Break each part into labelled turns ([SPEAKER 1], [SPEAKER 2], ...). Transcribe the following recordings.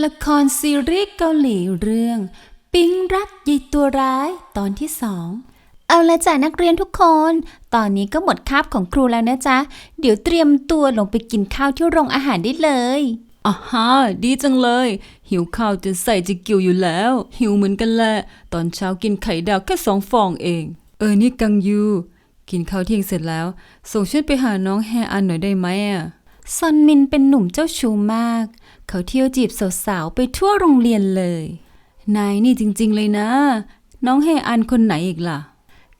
[SPEAKER 1] ละครซีรีส์เกาหลีเรื่อง ปิ๊งรักยายตัวร้ายตอนที่สองเอาละจ้ะนักเรียนทุกคน ตอนนี้ก็หมดคาบของครูแล้วนะจ๊ะ เดี๋ยวเตรียมตัวลงไปกินข้าวที่โรงอาหารได้เลย
[SPEAKER 2] อ่าฮะดีจังเลย หิวข้าวจะใส่จะกิวอยู่แล้ว หิวเหมือนกันแหละ ตอนเช้ากินไข่ดาวแค่สองฟองเอง เออนี่กังยู กินข้าวเที่ยงเสร็จแล้ว ส่งฉันไปหาน้องแฮอันหน่อยได้ไหมอะ
[SPEAKER 1] ซอนมินเป็นหนุ่มเจ้าชู้มาก เขาเที่ยวจีบสาวๆไปทั่วโรงเรียนเลย
[SPEAKER 2] นายนี่จริงๆเลยนะ น้องแฮอันคนไหนอีกล่ะ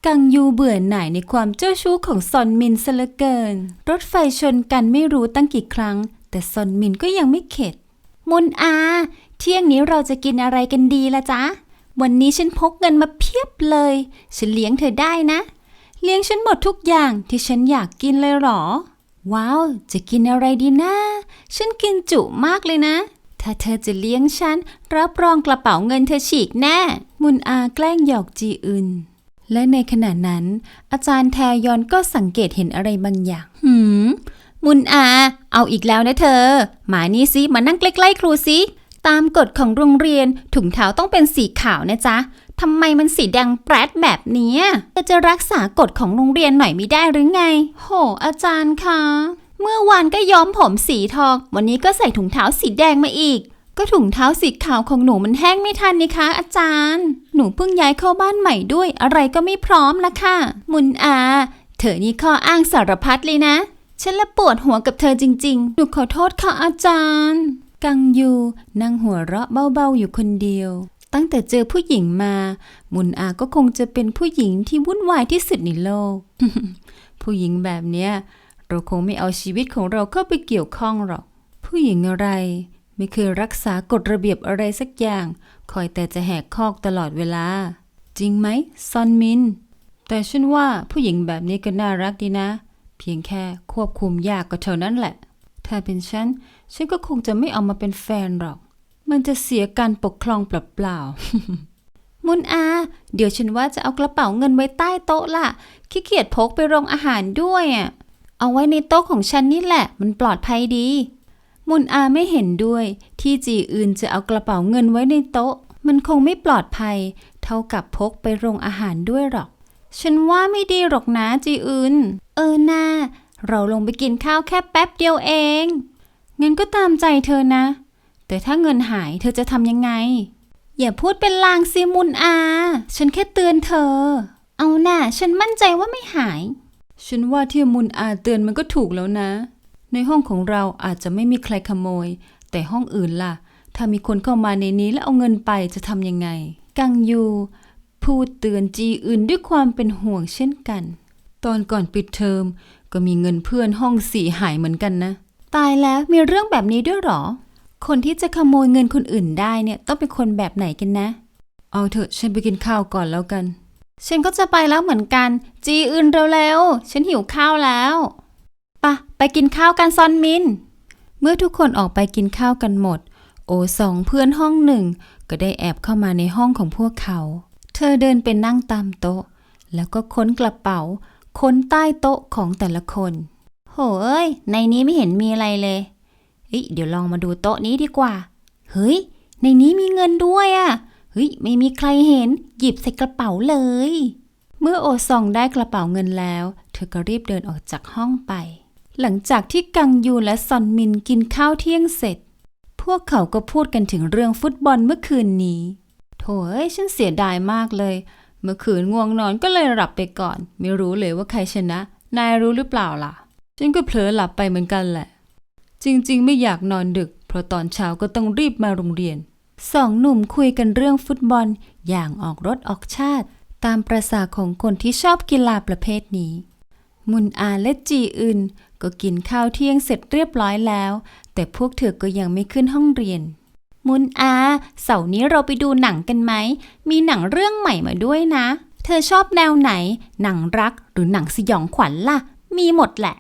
[SPEAKER 1] กังยูเบื่อหน่ายในความเจ้าชู้ของซอนมินซะเหลือเกิน รถไฟชนกันไม่รู้ตั้งกี่ครั้ง แต่ซอนมินก็ยังไม่เข็ด มุนอา เที่ยงนี้เราจะกินอะไรกันดีละจ๊ะ วันนี้ฉันพกเงินมาเพียบเลย ฉันเลี้ยงเธอได้นะ เลี้ยงฉันหมดทุกอย่างที่ฉันอยากกินเลยเหรอ ว้าว จะกินอะไรดีนะ ฉันกินจุมากเลยนะ ถ้าเธอจะเลี้ยงฉัน รับรองกระเป๋าเงินเธอฉีกแน่ มุนอาแกล้งหยอกจีอึน และในขณะนั้น อาจารย์แทยอนก็สังเกตเห็นอะไรบางอย่าง หืม มุนอา เอาอีกแล้วนะเธอหมานี่สิ มานั่งใกล้ๆครูสิ ตามกฎของโรงเรียนถุงเท้าต้องเป็นสีขาวนะจ๊ะ ทำไมมันสีแดงแปรดแบบนี้เธอจะรักษากฎของโรงเรียนหน่อยไม่ได้หรือไง โห อาจารย์คะ เมื่อวานก็ย้อมผมสีทอง วันนี้ก็ใส่ถุงเท้าสีแดงมาอีก ก็ถุงเท้าสีขาวของหนูมันแห้งไม่ทันนี่คะ อาจารย์ หนูเพิ่งย้ายเข้าบ้านใหม่ด้วย อะไรก็ไม่พร้อมละค่ะ มุนอา เธอนี่ข้ออ้างสารพัดเลยนะ ฉันละปวดหัวกับเธอจริง ๆ หนูขอโทษค่ะอาจารย์ กังยูนั่งหัวเราะเบาๆอยู่คนเดียว ตั้งแต่เจอผู้หญิงมา มุนอาก็คงจะเป็นผู้หญิงที่วุ่นวายที่สุดในโลก ผู้หญิงแบบเนี้ยเราคงไม่เอาชีวิตของเราเข้าไปเกี่ยวข้องหรอก ผู้หญิงอะไร ไม่เคยรักษากฎระเบียบอะไรสักอย่าง คอยแต่จะแหกคอกตลอดเวลา จริงไหมซอนมิน แต่ฉันว่าผู้หญิงแบบนี้ก็น่ารักดีนะ เพียงแค่ควบคุมยากก็เท่านั้นแหละ ถ้าเป็นฉัน ฉันก็คงจะไม่เอามาเป็นแฟนหรอก มันจะเสียการปกครองเปล่าๆ มุนอา เดี๋ยวฉันว่าจะเอากระเป๋าเงินไว้ใต้โต๊ะล่ะ ขี้เกียจพกไปโรงอาหารด้วยอะ เอาไว้ในโต๊ะของฉันนี่แหละ มันปลอดภัยดี มุนอาไม่เห็นด้วย ที่จีอื่นจะเอากระเป๋าเงินไว้ในโต๊ะ มันคงไม่ปลอดภัย เท่ากับพกไปโรงอาหารด้วยหรอก ฉันว่าไม่ดีหรอกนะจีอื่น เออนาเราลงไปกินข้าวแค่แป๊บเดียวเอง งั้นก็ตามใจเธอนะ แต่ถ้าเงินหายเธอจะทำยังไง อย่าพูดเป็นลางซิมุนอา ฉันแค่เตือนเธอ เอาน่ะฉันมั่นใจว่าไม่หาย
[SPEAKER 2] ฉันว่าที่มุนอาเตือนมันก็ถูกแล้วนะ ในห้องของเราอาจจะไม่มีใครขโมย แต่ห้องอื่นล่ะ ถ้ามีคนเข้ามาในนี้แล้วเอาเงินไปจะทำยังไง กังยูพูดเตือนจีอื่นด้วยความเป็นห่วงเช่นกัน ตอนก่อนปิดเทอมก็มีเงินเพื่อนห้องสี่หายเหมือนกันนะ
[SPEAKER 1] ตายแล้วมีเรื่องแบบนี้ด้วยหรอ คนที่จะขโมยเงินคนอื่นได้เนี่ยต้องเป็นคนแบบไหนกันนะ
[SPEAKER 2] เอาเถอะฉันไปกินข้าวก่อนแล้วกัน
[SPEAKER 1] ฉันก็จะไปแล้วเหมือนกัน จีอื่นเร็วๆฉันหิวข้าวแล้วปะไปกินข้าวกันซอนมิน เมื่อทุกคนออกไปกินข้าวกันหมด โอสองเพื่อนห้องหนึ่ง ก็ได้แอบเข้ามาในห้องของพวกเขา เธอเดินไปนั่งตามโต๊ะ แล้วก็ค้นกระเป๋า ค้นใต้โต๊ะของแต่ละคน โหเอ้ย ในนี้ไม่เห็นมีอะไรเลย เฮ้ยเดี๋ยวลองมาดูโต๊ะนี้ดีกว่า เฮ้ย ในนี้มีเงินด้วยอะ่ะ เฮ้ย ไม่มีใครเห็น หยิบใส่กระเป๋าเลย เมื่อโอซองได้กระเป๋าเงินแล้ว เธอก็รีบเดินออกจากห้องไป หลังจากที่กังยูและซอนมินกินข้าวเที่ยงเสร็จ พวกเขาก็พูดกันถึงเรื่องฟุตบอลเมื่อคืนนี้ โถเอ้ยฉันเสียดายมากเลย เมื่อคืนง่วงนอนก็เลยหลับไปก่อน ไม่รู้เลยว่าใครชนะ นายรู้หรือเปล่าล่ะ
[SPEAKER 2] ฉันก็เผลอหลับไปเหมือนกันแหละ จริงๆ ไม่อยากนอนดึก เพราะตอนเช้าก็ต้องรีบมาโรงเรียน
[SPEAKER 1] สองหนุ่มคุยกันเรื่องฟุตบอลอย่างออกรถออกชาติ ตามประษาของคนที่ชอบกีฬาประเภทนี้ มุนอาและจีอึนก็กินข้าวเที่ยงเสร็จเรียบร้อยแล้ว แต่พวกเธอก็ยังไม่ขึ้นห้องเรียน มุนอา เสาร์นี้เราไปดูหนังกันไหม มีหนังเรื่องใหม่มาด้วยนะ เธอชอบแนวไหน หนังรักหรือหนังสยองขวัญล่ะ มีหมดแหละ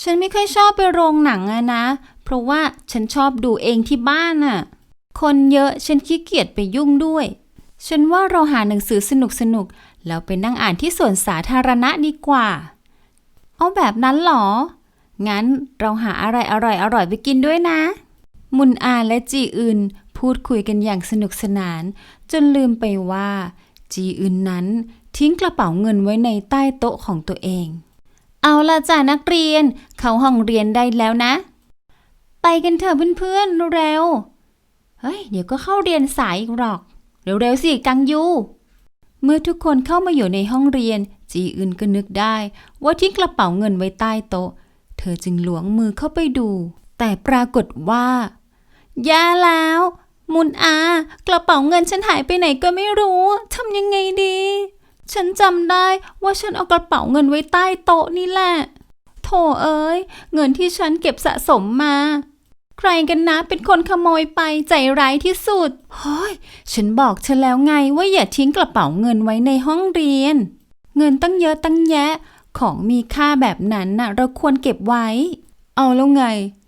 [SPEAKER 1] ฉันไม่ค่อยชอบไปโรงหนังอะนะ เพราะว่าฉันชอบดูเองที่บ้านอะคนเยอะฉันขี้เกียจไปยุ่งด้วย ฉันว่าเราหาหนังสือสนุกสนุกๆแล้วไปนั่งอ่านที่สวนสาธารณะดีกว่า เอาแบบนั้นเหรอ งั้นเราหาอะไรอร่อยอร่อยๆไปกินด้วยนะ มุนอาและจีอึนพูดคุยกันอย่างสนุกสนาน จนลืมไปว่า จีอึนนั้นทิ้งกระเป๋าเงินไว้ในใต้โต๊ะของตัวเอง เอาละจ้านักเรียน เข้าห้องเรียนได้แล้วนะ ไปกันเถอะเพื่อนๆเร็วเฮ้ยเดี๋ยวก็เข้าเรียนสายอีกหรอก เร็วๆสิกังยู เมื่อทุกคนเข้ามาอยู่ในห้องเรียน จีอึนก็นึกได้ว่าทิ้งกระเป๋าเงินไว้ใต้โต๊ะ เธอจึงหลวงมือเข้าไปดู แต่ปรากฏว่าย่าแล้ว มุนอา กระเป๋าเงินฉันหายไปไหนก็ไม่รู้ทำยังไงดี ฉันจำได้ว่าฉันเอากระเป๋าเงินไว้ใต้โต๊ะนี่แหละ โถเอ้ย เงินที่ฉันเก็บสะสมมา ใครกันนะเป็นคนขโมยไปใจร้ายที่สุดเฮ้ยฉันบอกเธอแล้วไงว่าอย่าทิ้งกระเป๋าเงินไว้ในห้องเรียน เงินตั้งเยอะตั้งแยะ ของมีค่าแบบนั้นน่ะ เราควรเก็บไว้
[SPEAKER 2] เอาแล้วไง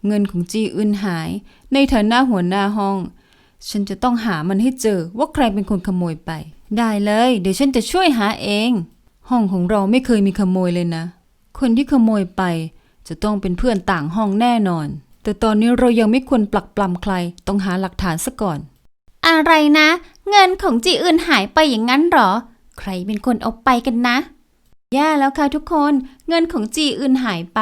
[SPEAKER 2] เงินของจีอึนหาย ในฐานะหัวหน้าห้อง ฉันจะต้องหามันให้เจอว่าใครเป็นคนขโมยไป ได้เลย เดี๋ยวฉันจะช่วยหาเอง ห้องของเราไม่เคยมีขโมยเลยนะ คนที่ขโมยไป จะต้องเป็นเพื่อนต่างห้องแน่นอน แต่ตอนนี้เรายังไม่ควรปลักปลำใคร ต้องหาหลักฐานซะก่อน
[SPEAKER 1] อะไรนะ เงินของจีอื่นหายไปอย่างนั้นเหรอ ใครเป็นคนเอาไปกันนะ แย่แล้วค่ะทุกคน เงินของจีอื่นหายไป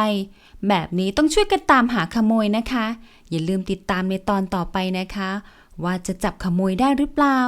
[SPEAKER 1] แบบนี้ต้องช่วยกันตามหาขโมยนะคะ อย่าลืมติดตามในตอนต่อไปนะคะ ว่าจะจับขโมยได้หรือเปล่า